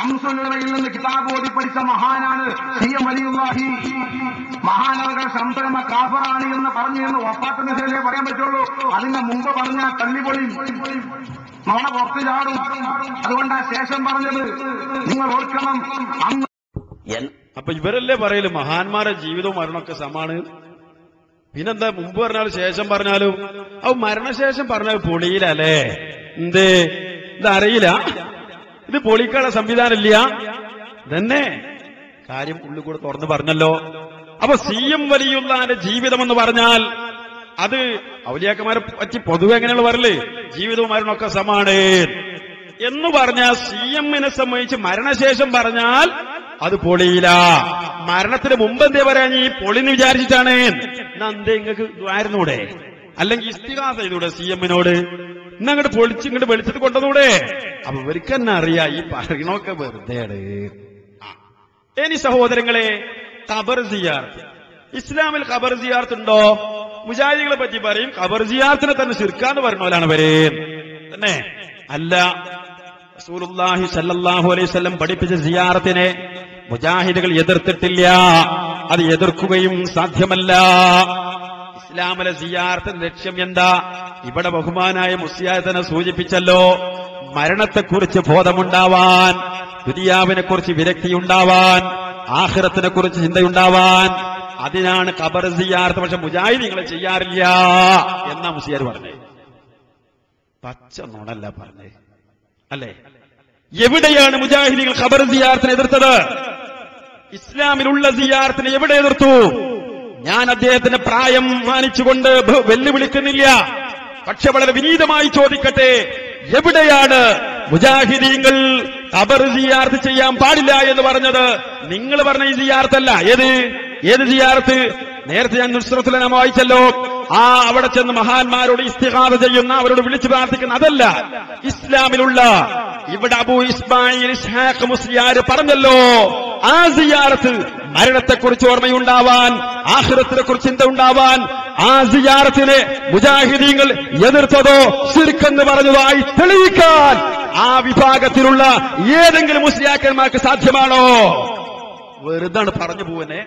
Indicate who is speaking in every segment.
Speaker 1: ഷംസുലയിൽ നിന്ന് കിതാബ് ഓതി പഠിച്ച മഹാനാണ് സി എം അലിയുള്ളാഹി. മഹാനവകൾ ശംസരമ കാഫറാണ് എന്ന് പറഞ്ഞു എന്ന് ഒപ്പാത്ത ശൈലിയെ പറയാൻ പറ്റുള്ളൂ. അതിന്റെ മുമ്പ് പറഞ്ഞ തള്ളിപൊളി നമ്മളെ പുറത്തു ചാടും അതുകൊണ്ടാ ശേഷം പറഞ്ഞത്. നിങ്ങൾ ഓർക്കണം.
Speaker 2: അപ്പൊ ഇവരല്ലേ പറയൽ മഹാന്മാരെ ജീവിതവും മരണമൊക്കെ സമാണ്? പിന്നെന്താ മുമ്പ് പറഞ്ഞാലും ശേഷം പറഞ്ഞാലും? അത് മരണശേഷം പറഞ്ഞാൽ പൊളിയിലല്ലേ? എന്തേ? ഇത് അറിയില്ല ഇത് പൊളിക്കാനുള്ള സംവിധാനം ഇല്ല തന്നെ. കാര്യം ഉള്ളിൽ കൂടെ തുറന്നു പറഞ്ഞല്ലോ. അപ്പൊ സി എം വലിയുള്ളാന്റെ ജീവിതം എന്ന് പറഞ്ഞാൽ അത് ഔലിയാക്കന്മാരെ പറ്റി പൊതുവെ എങ്ങനെയുള്ള പറയൽ ജീവിതവും മരണമൊക്കെ സമാണ്. എന്ന് പറഞ്ഞാൽ സി എമ്മിനെ സംബന്ധിച്ച് മരണശേഷം പറഞ്ഞാൽ അത് പൊളിയില്ല. മരണത്തിന് മുമ്പ് എന്തേ പറയാൻ ഈ പൊളിന്ന് വിചാരിച്ചിട്ടാണ്. എന്തേ നിങ്ങൾക്ക് ആയിരുന്നൂടെ അല്ലെങ്കിൽ ഇസ്തികാസ ചെയ്തൂടെ സി എമ്മിനോട്? ഇന്ന് അങ്ങോട്ട് പൊളിച്ച് ഇങ്ങോട്ട് വെളിച്ചിട്ട് കൊണ്ടതൂടെ അപ്പൊ ഇവർക്ക് തന്നെ അറിയാ ഈ പറയണൊക്കെ വെറുതെയാണ്. ആ. ഇനി സഹോദരങ്ങളെ ഖബർ സിയാർത്ത്. ഇസ്ലാമിൽ ഖബർ സിയാർത്ത് ഉണ്ടോ മുജാഹിദികളെ പറ്റി പറയും ഖബർ സിയാർത്തിനെ തന്നെ ശിർക്കാന്ന് പറഞ്ഞോലാണ് ഇവർ തന്നെ? അല്ല റസൂലുള്ളാഹി സല്ലല്ലാഹു അലൈഹി വസല്ലം പഠിപ്പിച്ച സിയാറത്തിനെ മുജാഹിദുകൾ എതിർത്തിട്ടില്ല. അത് എതിർക്കുകയും സാധ്യമല്ല. ഇസ്ലാമിലെ സിയാറത്തിന്റെ ലക്ഷ്യം എന്താ? ഇവിടെ ബഹുമാനായ മുസ്ലിയായതനെ സൂചിപ്പിച്ചല്ലോ മരണത്തെക്കുറിച്ച് ബോധമുണ്ടാവാൻ ദുരിയാവിനെ കുറിച്ച് വിരക്തിയുണ്ടാവാൻ ആഹ്റത്തിനെ കുറിച്ച് ചിന്തയുണ്ടാവാൻ അതിനാണ് ഖബർ സിയാർത്ത്. പക്ഷെ മുജാഹിദികളെ ചെയ്യാറില്ല എന്നാ മുസ്ലിയാർ പറഞ്ഞത് പച്ച നുണല്ല പറഞ്ഞേ. അല്ലേ? എവിടെയാണ് മുജാഹിദികൾ ഖബർ സിയാർത്തിനെ എതിർത്തത്? ഇസ്ലാമിലുള്ള സിയാർത്തിനെ എവിടെ എതിർത്തു? ഞാൻ അദ്ദേഹത്തിന്റെ പ്രായം മാനിച്ചുകൊണ്ട് വെല്ലുവിളിക്കുന്നില്ല. പക്ഷെ വളരെ വിനീതമായി ചോദിക്കട്ടെ എവിടെയാണ് മുജാഹിദീങ്ങൾ ഖബർ സിയാർത്ത് ചെയ്യാൻ പാടില്ല എന്ന് പറഞ്ഞത്? നിങ്ങൾ പറഞ്ഞ ഈ സിയാർത്തല്ല. ഏത്? ഏത് സിയാർത്ത്? നേരത്തെ ഞാൻ നുസ്രത്തുൽ നാമ വായിച്ചല്ലോ. ആ അവിടെ ചെന്ന് മഹാന്മാരോട് ഇസ്തിഹാദ ചെയ്യുന്ന അവരോട് വിളിച്ചു പ്രാർത്ഥിക്കുന്ന അതല്ല. ഇസ്ലാമിലുള്ള ഇവിടെ അബു ഇസ്മായിൽ ഇസ്ഹാഖ് മുസ്ലിയാർ പറഞ്ഞല്ലോ ആ സിയാറത്ത് മരണത്തെക്കുറിച്ച് ഓർമ്മയുണ്ടാവാൻ ആഹ്ലത്തിനെ കുറിച്ച് ചിന്ത ഉണ്ടാവാൻ ആ സിയാറത്തിനെ മുജാഹിദീങ്ങൾ എതിർത്തതോ ശിർക്കെന്ന് പറഞ്ഞതായി തെളിയിക്കാൻ ആ വിഭാഗത്തിലുള്ള ഏതെങ്കിലും മുസ്ലിയാക്കന്മാർക്ക് സാധ്യമാണോ? വെറുതാണ് പറഞ്ഞു പോവനെ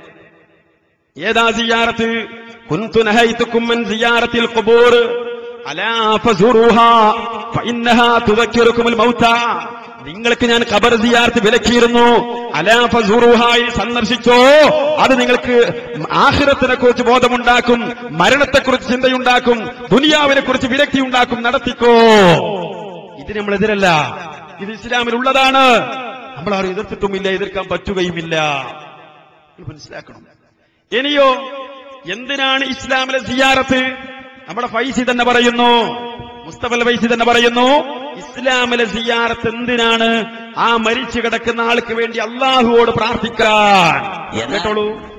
Speaker 2: ഏതാ സിയാറത്ത്? കുന്തു നഹൈതുക്കും മൻ സിയാറത്തിൽ ഖുബൂർ. അലാ ഫസുറുഹ ഫഇന്നഹാ തുദക്കിറുക്കുമുൽ മൗത നിങ്ങൾക്ക് ഞാൻ ഖബർ സിയാർത്ത് വിലക്കിയിരുന്നു. അലാഫുറുഹായി സന്ദർശിച്ചോ. അത് നിങ്ങൾക്ക് ആഹിരത്തിനെ കുറിച്ച് ബോധമുണ്ടാക്കും മരണത്തെക്കുറിച്ച് ചിന്തയുണ്ടാക്കും ദുനിയാവിനെ കുറിച്ച് വിരക്തി ഉണ്ടാക്കും നടത്തിക്കോ. ഇത് നമ്മൾ എതിരല്ല ഇത് ഇസ്ലാമിൽ ഉള്ളതാണ്. നമ്മൾ ആരും എതിർത്തിട്ടുമില്ല എതിർക്കാൻ പറ്റുകയുമില്ല. മനസ്സിലാക്കണം. ഇനിയോ എന്തിനാണ് ഇസ്ലാമിലെ സിയാറത്ത്? നമ്മുടെ ഫൈസി തന്നെ പറയുന്നു മുസ്തഫൽ ഫൈസി തന്നെ പറയുന്നു ഇസ്ലാമിലെ സിയാറത്ത് എന്തിനാണ് ആ മരിച്ചു കിടക്കുന്ന ആൾക്ക് വേണ്ടി അള്ളാഹുവോട് പ്രാർത്ഥിക്കാൻ? കേട്ടോളൂ.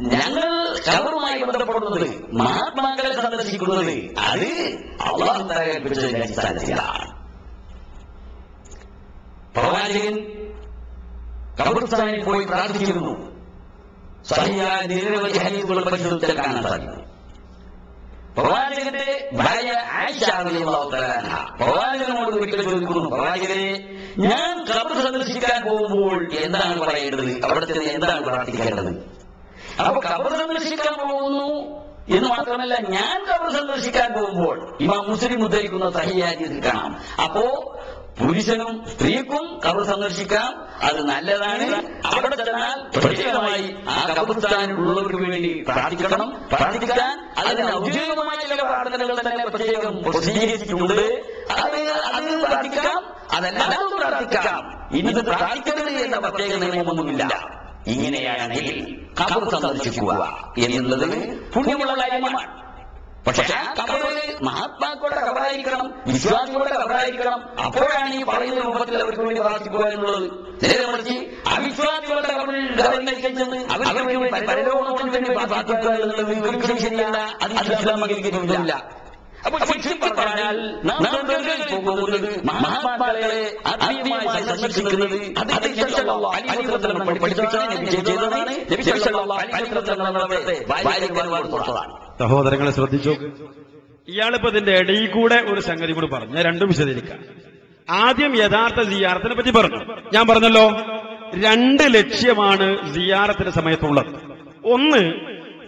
Speaker 3: ഞങ്ങൾ കവറുമായി ബന്ധപ്പെടുന്നത് മഹാത്മാക്കളെ സന്ദർശിക്കുന്നത് അത് അള്ളാഹു അടിസ്ഥാനത്തിലാണ് പ്രവാചകൻ ഖബർസ്ഥാനിൽ പോയി പ്രാർത്ഥിക്കുന്നു. സഹിയായ നിരവധി ഹരീതുകൾ പരിശോധിച്ചാൽ കാണാൻ സാധിക്കും. പ്രവാചകന്റെ ഭാര്യ പ്രവാചകനോട് വീട്ടിൽ ചോദിക്കുന്നു പ്രവാചകരെ ഞാൻ കബർ സന്ദർശിക്കാൻ പോകുമ്പോൾ എന്താണ് പറയേണ്ടത്? അവിടുത്തെ എന്താണ് പ്രാർത്ഥിക്കേണ്ടത്? അപ്പൊ കബർ സന്ദർശിക്കാൻ പോകുന്നു എന്ന് മാത്രമല്ല ഞാൻ കബർ സന്ദർശിക്കാൻ പോകുമ്പോൾ ഇമാം മുസ്ലിം ഉദ്ധരിക്കുന്ന സഹിയാരിയിൽ കാണാം. അപ്പോ പുരുഷനും സ്ത്രീക്കും കബർ സന്ദർശിക്കാം. അത് നല്ലതാണ്. അവിടെ ചെന്നാൽ പ്രത്യേകമായി ആ കബർത്താനുള്ളവർക്ക് വേണ്ടി പ്രാർത്ഥിക്കണം. പ്രാർത്ഥിക്കാൻ അതിന് ഔദ്യോഗികമായ ചില പ്രാർത്ഥനകൾ തന്നെ പ്രത്യേകം പ്രസിദ്ധീകരിച്ചിട്ടുണ്ട്. അത് അത് പ്രാർത്ഥിക്കാം. അതല്ലാതെ പ്രാർത്ഥിക്കാം. ഇന്നത് പ്രാർത്ഥിക്കരുത് എന്ന പ്രത്യേക നിയമമൊന്നുമില്ല. ഇങ്ങനെയാണെങ്കിൽ കബർ സന്ദർശിക്കുക എന്നുള്ളത് പുണ്യമുള്ള കാര്യമാണ്. പക്ഷേ ആ കബറ് മഹാത്മാക്കളുടെ കബറായിരിക്കണം വിശ്വാസികളുടെ കബറായിരിക്കണം അപ്പോഴാണ് ഈ പറയുന്ന രൂപത്തിൽ അവർക്ക് വേണ്ടി പ്രാർത്ഥിക്കുക എന്നുള്ളത്. നേരെ മറിച്ച് അവിശ്വാസികളുടെ കബറിൽ അവർക്ക് പരലോകത്തിന് വേണ്ടി പ്രാർത്ഥിക്കുക എന്നുള്ളത് ഒരിക്കലും ശരിയല്ല. അത് ഇസ്ലാം അംഗീകരിക്കുന്നില്ല അപ്പൊ ശിക്ഷ പറഞ്ഞാൽ നാം പോകുന്നത് മഹാത്മാക്കളെ ആത്മീയമായി സന്ദർശിക്കുന്നത് അത് പഠിപ്പിച്ചതാണ് നബി ചെയ്തതാണ്. നബിസല്ലല്ലാഹു
Speaker 2: സഹോദരങ്ങളെ ശ്രദ്ധിച്ചു? ഇയാളിപ്പോ ഇതിന്റെ ഇടയിൽ കൂടെ ഒരു സംഗതി കൂടി പറഞ്ഞു. ഞാൻ രണ്ടും വിശദീകരിക്കാം. ആദ്യം യഥാർത്ഥ സിയാറത്തിനെ പറ്റി പറഞ്ഞു. ഞാൻ പറഞ്ഞല്ലോ രണ്ട് ലക്ഷ്യമാണ് സിയാറത്തിന്റെ സമയത്തുള്ളത്. ഒന്ന്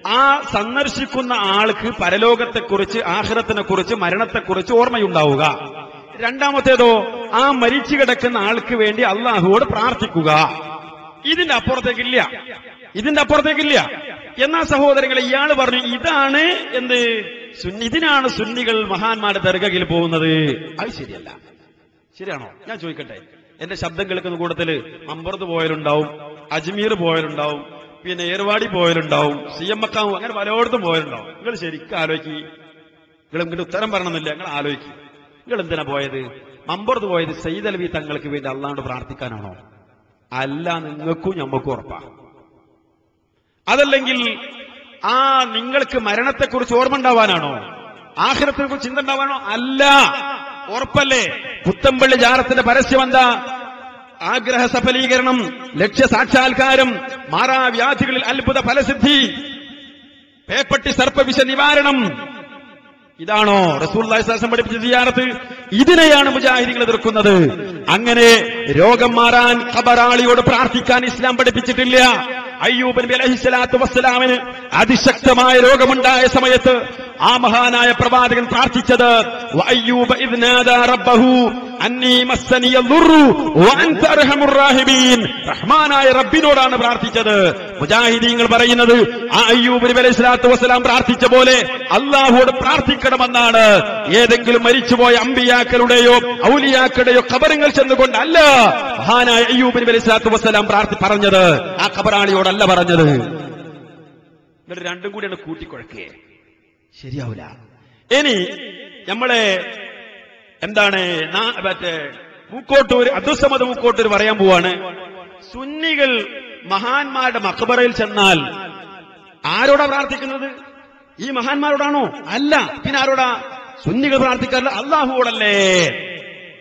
Speaker 2: ആ സന്ദർശിക്കുന്ന ആൾക്ക് പരലോകത്തെക്കുറിച്ച് ആഹ്റത്തിനെ കുറിച്ച് മരണത്തെക്കുറിച്ച് ഓർമ്മയുണ്ടാവുക. രണ്ടാമത്തേതോ ആ മരിച്ചു കിടക്കുന്ന ആൾക്ക് വേണ്ടി അള്ളാഹുവോട് പ്രാർത്ഥിക്കുക. ഇതിന്റെ അപ്പുറത്തേക്കില്ല ഇതിന്റെ അപ്പുറത്തേക്കില്ല എന്നാ സഹോദരങ്ങളെ ഇയാൾ പറഞ്ഞു ഇതാണ് എന്ത്? ഇതിനാണ് സുന്നികൾ മഹാന്മാരുടെ ദർഗയിൽ പോകുന്നത്. അത് ശരിയല്ല. ശരിയാണോ? ഞാൻ ചോദിക്കട്ടെ. എന്റെ ശബ്ദം കേൾക്കുന്ന കൂട്ടത്തിൽ അമ്പർത്ത് പോയാലുണ്ടാവും അജ്മീർ പോയാലുണ്ടാവും പിന്നെ ഏർവാടി പോയാലുണ്ടാവും സി എം മക്കാവും അങ്ങനെ പലയിടത്തും പോയാലുണ്ടാവും നിങ്ങൾ ശരിക്കും ആലോചിക്ക്. നിങ്ങൾ ഇങ്ങോട്ട് ഉത്തരം പറയണമെന്നില്ല. നിങ്ങൾ ആലോചിക്കും. നിങ്ങൾ എന്തിനാ പോയത്? അമ്പർത്ത് പോയത് സയ്യിദ് അലവി തങ്ങൾക്ക് വേണ്ടി അള്ളാണ്ട് പ്രാർത്ഥിക്കാനാണോ? അല്ല നിങ്ങൾക്കും ഞമ്മക്കും ഉറപ്പാ. അതല്ലെങ്കിൽ ആ നിങ്ങൾക്ക് മരണത്തെക്കുറിച്ച് ഓർമ്മ ഉണ്ടാവാനാണോ? ആഹ്രത്തെ കുറിച്ച് ചിന്ത ഉണ്ടാവാനോ അല്ല. ഉറപ്പല്ലേ? പുത്തമ്പള്ളി ജാറത്തിന്റെ പരസ്യം എന്താ? ആഗ്രഹ സഫലീകരണം ലക്ഷ്യ സാക്ഷാത്കാരം മാറാവ്യാധികളിൽ അത്ഭുത ഫലസിദ്ധി പേപ്പട്ടി സർപ്പവിഷ നിവാരണം. ഇതാണോ റസൂൽ പഠിപ്പിച്ച സിയാറത്ത് ഇതിനെയാണ് മുജാഹിദികൾ എതിർക്കുന്നത്. അങ്ങനെ രോഗം മാറാൻ ഖബറാളിയോട് പ്രാർത്ഥിക്കാൻ ഇസ്ലാം പഠിപ്പിച്ചിട്ടില്ല. അയ്യൂബ് നബി അലഹിസ്ലാത്തു വസ്സലാമിന് അതിശക്തമായ രോഗമുണ്ടായ സമയത്ത് ആ മഹാനായ പ്രവാചകൻ പ്രാർത്ഥിച്ചത് റഹ്മാനായ റബ്ബിനോടാണ് പ്രാർത്ഥിച്ചത്. മുജാഹിദീങ്ങൾ പറയുന്നത് ആ അയ്യൂബ് നബി അലൈഹി സ്വലാത്തു വസ്സലാം പ്രാർത്ഥിച്ച പോലെ അള്ളാഹുവോട് പ്രാർത്ഥിക്കണമെന്നാണ്. ഏതെങ്കിലും മരിച്ചുപോയ അമ്പിയാക്കളുടെയോ ഔലിയാക്കളുടെയോ ഖബറുകൾ ചെന്നുകൊണ്ടല്ല മഹാനായ അയ്യൂബ് നബി അലൈഹി സ്വലാത്തു വസ്സലാം പ്രാർത്ഥി പറഞ്ഞത്. ആ കബറാളിയോടല്ല പറഞ്ഞത്. രണ്ടും കൂടിയാണ് കൂട്ടിക്കുഴക്കേ ശരിയാവില്ല ഇനി നമ്മളെ എന്താണ് മറ്റേ മൂക്കോട്ടൂർ അബ്ദുസമദ് മൂക്കോട്ടൂർ പറയാൻ പോവാണ്. സുന്നികൾ മഹാന്മാരുടെ മക്ബറയിൽ ചെന്നാൽ ആരോടാ പ്രാർത്ഥിക്കുന്നത്? ഈ മഹാന്മാരോടാണോ? അല്ല. പിന്നെ ആരോടാ? സുന്നികൾ പ്രാർത്ഥിക്കാറില്ല. അള്ളാഹുവോടല്ലേ?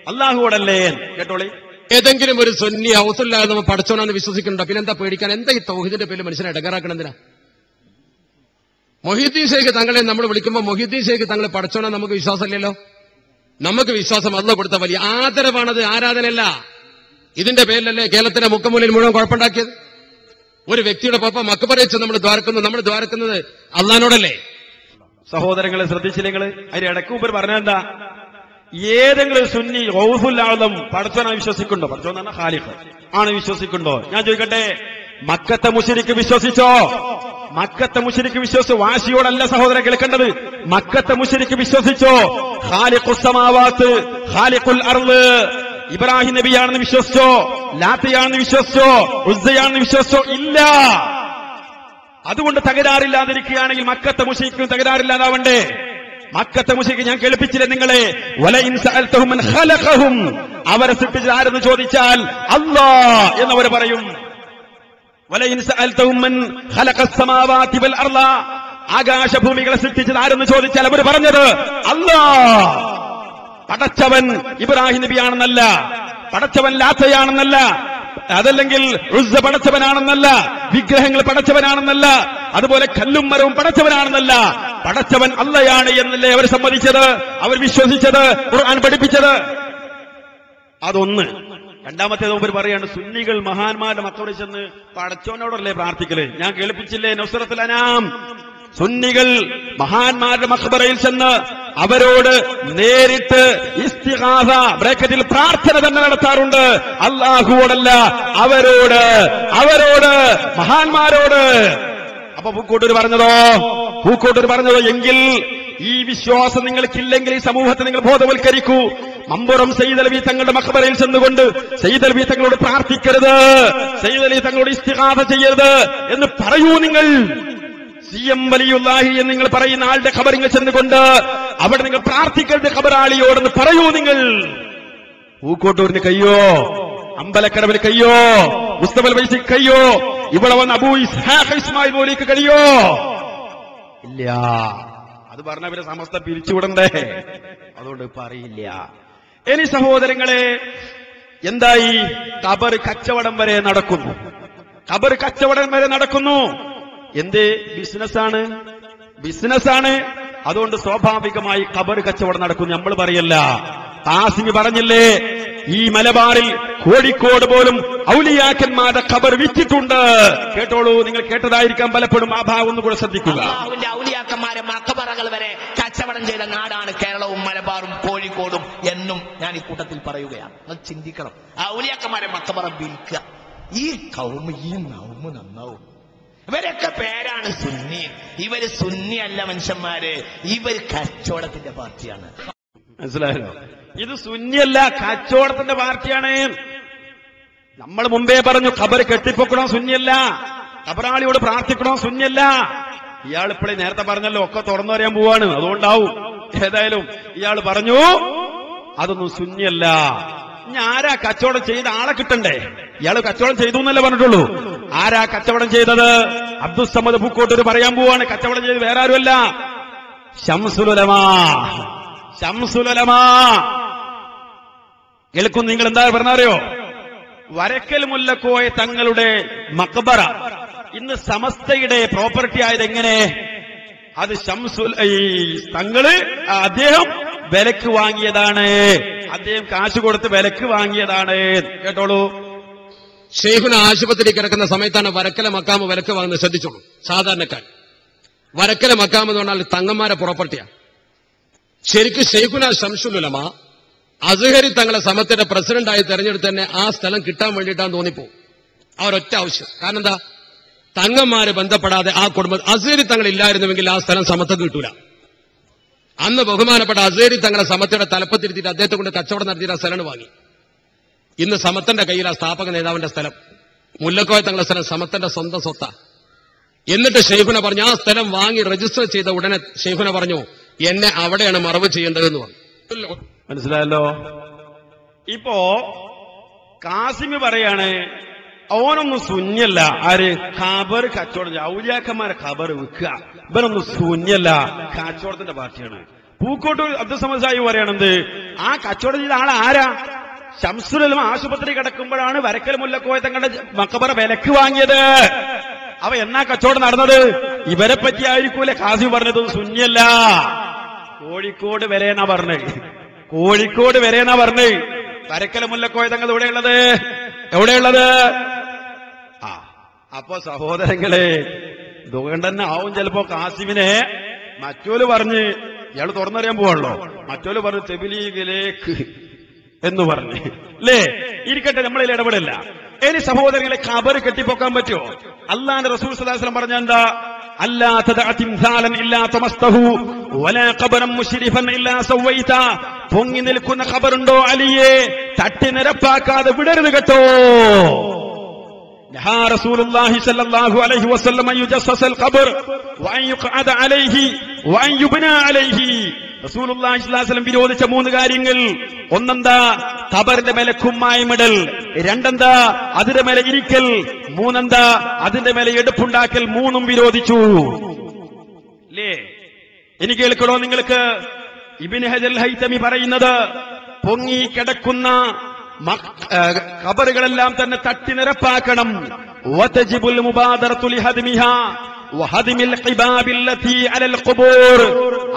Speaker 2: അള്ളാഹുവോടല്ലേ? കേട്ടോളി.
Speaker 4: ഏതെങ്കിലും ഒരു സുന്നി ഔസുല്ലാതെ നമ്മൾ പഠിച്ചോണെന്ന് വിശ്വസിക്കുന്നുണ്ടോ? പിന്നെന്താ പേടിക്കാൻ? എന്താ ഈ തൗഹീദിന്റെ പേരിൽ മനുഷ്യനെ ഇടങ്ങാറാക്കണം എന്തിനാ? മൊഹീദ്ദീൻ ഷേഖ് തങ്ങളെ നമ്മൾ വിളിക്കുമ്പോൾ മൊഹീദ്ദീൻ ഷേഖ് തങ്ങളെ പഠിച്ചോണം നമുക്ക് വിശ്വാസമില്ലല്ലോ? നമുക്ക് വിശ്വാസം അല്ല കൊടുത്ത വലിയ ആദരവാണത് ആരാധനയല്ല. ഇതിന്റെ പേരിലല്ലേ കേരളത്തിന്റെ മുക്കമൂലിൽ മുഴുവൻ കുഴപ്പമുണ്ടാക്കിയത്? ഒരു വ്യക്തിയുടെ പപ്പ മക്കപ്പറയിച്ച് നമ്മൾ ദ്വാരക്കുന്നു നമ്മൾ ദ്വാരക്കുന്നത് അള്ളഹാനോടല്ലേ?
Speaker 2: സഹോദരങ്ങളെ ശ്രദ്ധിച്ചില്ലെങ്കിൽ അതിന് ഇടക്കൂപ്പർ പറഞ്ഞെന്താ ഏതെങ്കിലും സുന്നി റൗഫുല്ലാദം പഠിച്ചോനാ വിശ്വസിക്കുന്നുണ്ടോ? പഠിച്ചോന്നാണ് ഹാലിഫ് ആണ് വിശ്വസിക്കുന്നുണ്ടോ? ഞാൻ ചോദിക്കട്ടെ? മക്കത്തെ മുശരിക്ക് വിശ്വസിച്ചോ? മക്കത്തെ മുശരിക്ക് വിശ്വസിച്ചു വാശിയോടല്ല സഹോദരൻ കേൾക്കേണ്ടത്. മക്കത്തെ മുശരിക്ക് വിശ്വസിച്ചോ? ഖാലിഖുസമാവാത്ത് ഖാലിഖുൽ അർൾ ഇബ്രാഹിം നബിയാണെന്ന് വിശ്വസിച്ചോ? ലാത്തയാണെന്ന് വിശ്വസിച്ചോ? ഉസ്സയാണെന്ന് വിശ്വസിച്ചോ? ഇല്ല. അതുകൊണ്ട് തകരാറില്ലാതിരിക്കുകയാണെങ്കിൽ മക്കത്തെ മുഷിക്കും തകരാറില്ലാതാവണ്ടേ? മക്കത്തെ മുഷിക്ക് ഞാൻ കേൾപ്പിച്ചില്ലേ നിങ്ങളെ? അവരെ സൃഷ്ടിച്ചത് ആരെന്ന് ചോദിച്ചാൽ അല്ലാ എന്നവർ പറയും. ആകാശഭൂമികളെ സൃഷ്ടിച്ചത് ആരെന്ന് ചോദിച്ചാൽ അവർ പറഞ്ഞത് അല്ലാ പടച്ചവൻ ഇബ്രാഹിം നബിയാണെന്നല്ല. പടച്ചവൻ ലാത്തയാണെന്നല്ല. അതല്ലെങ്കിൽ ഉസ്സ പടച്ചവനാണെന്നല്ല. വിഗ്രഹങ്ങൾ പടച്ചവനാണെന്നല്ല. അതുപോലെ കല്ലും മരവും പടച്ചവനാണെന്നല്ല. പടച്ചവൻ അല്ലയാണ് എന്നല്ലേ അവർ സമ്മതിച്ചത്? അവർ വിശ്വസിച്ചത്? ഖുർആൻ പഠിപ്പിച്ചത്? അതൊന്ന്. രണ്ടാമത്തേത് അവർ പറയാണ് സുന്നികൾ മഹാന്മാരുടെ മക്കളോട് ചെന്ന് പടച്ചോനോടല്ലേ പ്രാർത്ഥിക്കൽ? ഞാൻ കേൾപ്പിച്ചില്ലേ നസ്രത്തുൽ അനാം? സുന്നികൾ മഹാന്മാരുടെ മഖബറയിൽ ചെന്ന് അവരോട് നേരിട്ട് ബ്രാക്കറ്റിൽ പ്രാർത്ഥന തന്നെ നടത്താറുണ്ട്. അള്ളാഹുവോടല്ല അവരോട് അവരോട് മഹാന്മാരോട്. അപ്പൊ പൂക്കോട്ടൂർ പറഞ്ഞതോ? പൂക്കോട്ടൂർ പറഞ്ഞതോ? എങ്കിൽ ഈ വിശ്വാസം നിങ്ങൾക്കില്ലെങ്കിൽ ഈ സമൂഹത്തെ നിങ്ങൾ ബോധവൽക്കരിക്കൂ. മമ്പുറം സയ്യിദലവി തങ്ങളുടെ മഖബറയിൽ ചെന്നുകൊണ്ട് സയ്യിദലവി തങ്ങളോട് പ്രാർത്ഥിക്കരുത്. സയ്യിദലി തങ്ങളോട് ഇസ്തിഹാസ ചെയ്യരുത് എന്ന് പറയൂ നിങ്ങൾ. സി എം വലിയുല്ലാഹി എന്ന് നിങ്ങൾ പറയുന്ന ആളുടെ ഖബർ ഇങ്ങനെ ചെന്നുകൊണ്ട് അവിടെ നിങ്ങൾ പ്രാർത്ഥിക്കരുത് ഖബറാളിയോടെന്ന് പറയൂ നിങ്ങൾ. പൂക്കോട്ടൂരിന് കയ്യോ? അമ്പലക്കടവിന് കയ്യോ? മുസ്തഫൽ വൈസി കയ്യോ? ഇവിടെ വന്ന് അബൂ ഇസ്ഹാഖ് ഇസ്മായിൽ മോലിക്ക് കഴിയോ ഇല്ല. അത് പറഞ്ഞ പറഞ്ഞവരെ സമസ്ത പിരിച്ചുവിടണ്ടേ? അതുകൊണ്ട് പറയില്ല ഇനി സഹോദരങ്ങളെ എന്തായി? കബർ കച്ചവടം വരെ നടക്കുന്നു. കബർ കച്ചവടം വരെ നടക്കുന്നു. എന്ത്? ബിസിനസ്സാണ്. ബിസിനസ്സാണ്. അതുകൊണ്ട് സ്വാഭാവികമായി കബർ കച്ചവടം നടക്കുന്നു നമ്മൾ പറയല്ല. കാസിമി പറഞ്ഞില്ലേ ഈ മലബാറിൽ കോഴിക്കോട് പോലും ഔലിയാക്കന്മാരുടെ ഖബർ വിറ്റിട്ടുണ്ട്. കേട്ടോളൂ നിങ്ങൾ കേട്ടതായിരിക്കാം പലപ്പോഴും. ആ ഭാഗം ഒന്നും കൂടെ ശ്രദ്ധിക്കുക
Speaker 5: ഔലിയാക്കന്മാരെ മക്കബറകൾ വരെ കച്ചവടം ചെയ്ത നാടാണ് കേരളവും മലബാറും കോഴിക്കോടും എന്നും ഞാൻ ഈ കൂട്ടത്തിൽ പറയുകയാണ്. നിങ്ങൾ ചിന്തിക്കണം. ഔലിയാക്കന്മാരെ മക്കബറ വിൽക്കുക. ഈ കൗമ ഈ നൗമ നന്നാവും. ഇവരൊക്കെ പേരാണ് സുന്നി. ഇവർ സുന്നി അല്ല മനുഷ്യന്മാര്. ഇവർ കച്ചവടത്തിന്റെ പാർട്ടിയാണ്.
Speaker 2: മനസ്സിലായല്ലോ ഇത് സുന്നിയല്ല കച്ചവടത്തിന്റെ പാർട്ടിയാണ്. നമ്മൾ മുമ്പേ പറഞ്ഞു ഖബർ കെട്ടിപ്പൊക്കണോ സുന്നിയല്ല? ഖബറാളിയോട് പ്രാർത്ഥിക്കണോ സുന്നിയല്ല? ഇയാൾ ഇപ്പോഴേ നേരത്തെ പറഞ്ഞല്ലോ ഒക്കെ തുറന്നു പറയാൻ പോവാണ്. അതുകൊണ്ടാവും. ഏതായാലും ഇയാൾ പറഞ്ഞു അതൊന്നും സുന്നിയല്ല. ഇനി ആരാ കച്ചവടം ചെയ്ത ആളെ കിട്ടണ്ടേ? ഇയാൾ കച്ചവടം ചെയ്തു എന്നല്ലേ പറഞ്ഞിട്ടുള്ളൂ. ആരാ കച്ചവടം ചെയ്തത്? അബ്ദുൽ സമദ് പൂക്കോട്ടൂർ പറയാൻ പോവാണ്. കച്ചവടം ചെയ്ത് വേറെ ആരുമല്ല. ശംസുലമാ ശംസുലമാ കേൾക്കും നിങ്ങൾ എന്താ പറഞ്ഞറിയോ വരക്കൽ മുല്ലക്കോയ തങ്ങളുടെ മക്ബറ. ഇന്ന് സമസ്തയുടെ പ്രോപ്പർട്ടി ആയത് എങ്ങനെ? അത് ഷംസുൽ ഈ തങ്ങൾ അദ്ദേഹം വിലക്ക് വാങ്ങിയതാണ്. അദ്ദേഹം കാശ് കൊടുത്ത് വിലക്ക് വാങ്ങിയതാണ്. കേട്ടോളൂ.
Speaker 4: ഷെയ്ഖുന ആശുപത്രി കിടക്കുന്ന സമയത്താണ് വരക്കല മക്കാമ് വിലക്ക് വാങ്ങുന്നത്. ശ്രദ്ധിച്ചോളൂ. സാധാരണക്കാർ. വരക്കല മക്കാമ് എന്ന് പറഞ്ഞാൽ തങ്ങന്മാരെ പ്രോപ്പർട്ടിയാണ് ശരിക്കും ഷെയ്ഖുന ശംസുലുലമ അസുഹരി തങ്ങളെ സമത്തിന്റെ പ്രസിഡന്റായി തെരഞ്ഞെടുത്ത് തന്നെ ആ സ്ഥലം കിട്ടാൻ വേണ്ടിയിട്ടാന്ന് തോന്നിപ്പോ അവരൊറ്റ ആവശ്യം. കാരണം എന്താ? തങ്ങന്മാര് ബന്ധപ്പെടാതെ ആ കുടുംബം അസുഹരി തങ്ങൾ ഇല്ലായിരുന്നുവെങ്കിൽ ആ സ്ഥലം സമത്വം കിട്ടൂല. അന്ന് ബഹുമാനപ്പെട്ട അസുഹരി തങ്ങളെ സമത്തയുടെ തലപ്പത്തിരുത്തിയിട്ട് അദ്ദേഹത്തെ കൊണ്ട് കച്ചവടം നടത്തിയിട്ട് ആ സ്ഥലം വാങ്ങി. ഇന്ന് സമത്തന്റെ കയ്യിൽ ആ സ്ഥാപക നേതാവിന്റെ സ്ഥലം. മുല്ലക്കോയ തങ്ങളുടെ സ്ഥലം സമത്തന്റെ സ്വന്തം സ്വത്താ. എന്നിട്ട് ഷെയ്ഫിനെ പറഞ്ഞു ആ സ്ഥലം വാങ്ങി രജിസ്റ്റർ ചെയ്ത ഉടനെ ഷെയ്ഫിനെ പറഞ്ഞു എന്നെ അവിടെയാണ് മറവ് ചെയ്യേണ്ടതെന്ന് പറഞ്ഞു.
Speaker 2: മനസ്സിലായല്ലോ? ഇപ്പോ കാസിമ് പറയാണ് ഓനൊന്നും ശൂന്യല്ല ആര്? ഖബർ കച്ചവടം ഔലിയാക്കന്മാരെ ഖബർ വിൽക്കുക. ഇവനൊന്നും ശൂന്യല്ല കച്ചവടത്തിന്റെ പാർട്ടിയാണ്. പൂക്കോട്ട് അബ്ദുസമസായി പറയണത് ആ കച്ചവടം ചെയ്ത ആൾ ആരാ? ശംസുലും ആശുപത്രി കിടക്കുമ്പോഴാണ് വരക്കൽ മുല്ലക്കോയ തങ്ങളുടെ മക്കബറ വിലക്ക് വാങ്ങിയത്. അവ എന്നാ കച്ചവടം നടന്നത്? ഇവരെ പറ്റി ആയിരിക്കൂലെ കാസിം പറഞ്ഞത്. ശൂന്യല്ല കോഴിക്കോട് വരെയെന്നാ പറഞ്ഞേ കോഴിക്കോട് വരെയെന്നാ പറഞ്ഞേ. വരക്കല മുല്ലക്കോയ തങ്ങൾ എവിടെയുള്ളത്? എവിടെയുള്ളത്? ആ അപ്പൊ സഹോദരങ്ങളെ തന്നെ ആവും ചിലപ്പോ കാസിമിനെ മറ്റോൽ പറഞ്ഞ് ഇയാൾ തുറന്നറിയാൻ പോവാണല്ലോ. മറ്റോൽ പറഞ്ഞു തെബിലീഗിലേക്ക് എന്ന് പറഞ്ഞ്. അല്ലേ ഇരിക്കട്ടെ നമ്മളിൽ ഇടപെടില്ല. ഇനി സഹോദരങ്ങളെ ഖബർ കെട്ടിപ്പോക്കാൻ പറ്റുമോ? അള്ളാന്റെ റസൂൽ സദാസ്ലം പറഞ്ഞ എന്താ? അല്ലാ തദഅ തിംസാലൻ ഇല്ലാ തമസ്തഹു വലാ ഖബറൻ ഇല്ലാ സവൈത പൊങ്ങി നിൽക്കുന്ന ഖബറുണ്ടോ അലിയെ തട്ടി നിരപ്പാക്കാതെ വിടരുത് കേട്ടോ نهى رسول الله صلى الله عليه وسلم أن يجسس القبر وأن يقعد عليه وأن يبنى عليه റസൂൽ വസ്ലം വിരോധിച്ച മൂന്ന് കാര്യങ്ങൾ ഒന്നെന്താ ഖബറിന്റെ മേലെ കുമ്മായിമിടൽ രണ്ടെന്താ അതിന്റെ മേലെ ഇരിക്കൽ മൂന്നെന്താ അതിന്റെ മേലെ എടുപ്പുണ്ടാക്കൽ മൂന്നും വിരോധിച്ചു അല്ലേ ഇനി കേൾക്കണോ നിങ്ങൾക്ക് ഇബിൻ ഹജൽ ഹൈതമി പറയുന്നത് പൊങ്ങി കിടക്കുന്ന ഖബറുകളെല്ലാം തന്നെ തട്ടി നിരപ്പാക്കണം. വതജിബുൽ വഹദിമിൽ ഖിബാബില്ലതി അലൽ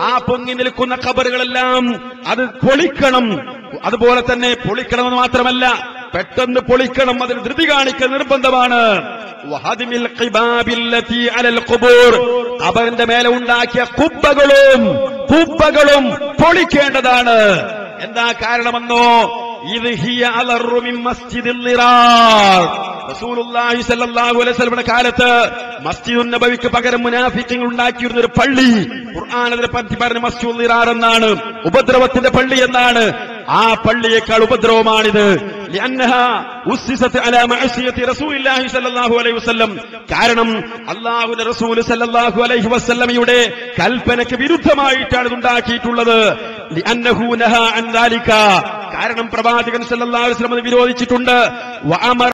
Speaker 2: ആ പൊങ്ങി നിൽക്കുന്ന ഖബറുകളെല്ലാം അത് പൊളിക്കണം. അതുപോലെ തന്നെ പൊളിക്കണമെന്ന് മാത്രമല്ല പെട്ടെന്ന് പൊളിക്കണം. അതിന് ധൃതി കാണിക്കൽ നിർബന്ധമാണ്. ഖബറിന്റെ മേലെ ഉണ്ടാക്കിയ കുബ്ബകളും കുബ്ബകളും പൊളിക്കേണ്ടതാണ്. എന്താ കാരണമെന്നോ? ഇത് ഹിയ അലറു മിൻ മസ്ജിദിൽ റസൂലുള്ളാഹി സ്വല്ലല്ലാഹു അലൈഹി വസല്ലമയുടെ കാലത്ത് മസ്ജിദുൻ നബവിക്ക് പകരം മുനാഫിക്കങ്ങൾ ഉണ്ടാക്കിയിരുന്ന ഒരു പള്ളി ഖുർആൻ പറ്റി പറഞ്ഞ മസ്ജിദുൽ ളിറാർ എന്നാണ് ഉപദ്രവത്തിന്റെ പള്ളി എന്നാണ്. ആ പള്ളിയേക്കാൾ ഉപദ്രവമാണിത്. കാരണം അള്ളാഹുന്റെ റസൂൽ സല്ലാഹു അലൈഹി വസ്ലമയുടെ കൽപ്പനയ്ക്ക് വിരുദ്ധമായിട്ടാണ് ഇത് ഉണ്ടാക്കിയിട്ടുള്ളത്. കാരണം പ്രവാചകൻ സല്ലാഹു വസ്ലം അത് വിരോധിച്ചിട്ടുണ്ട്.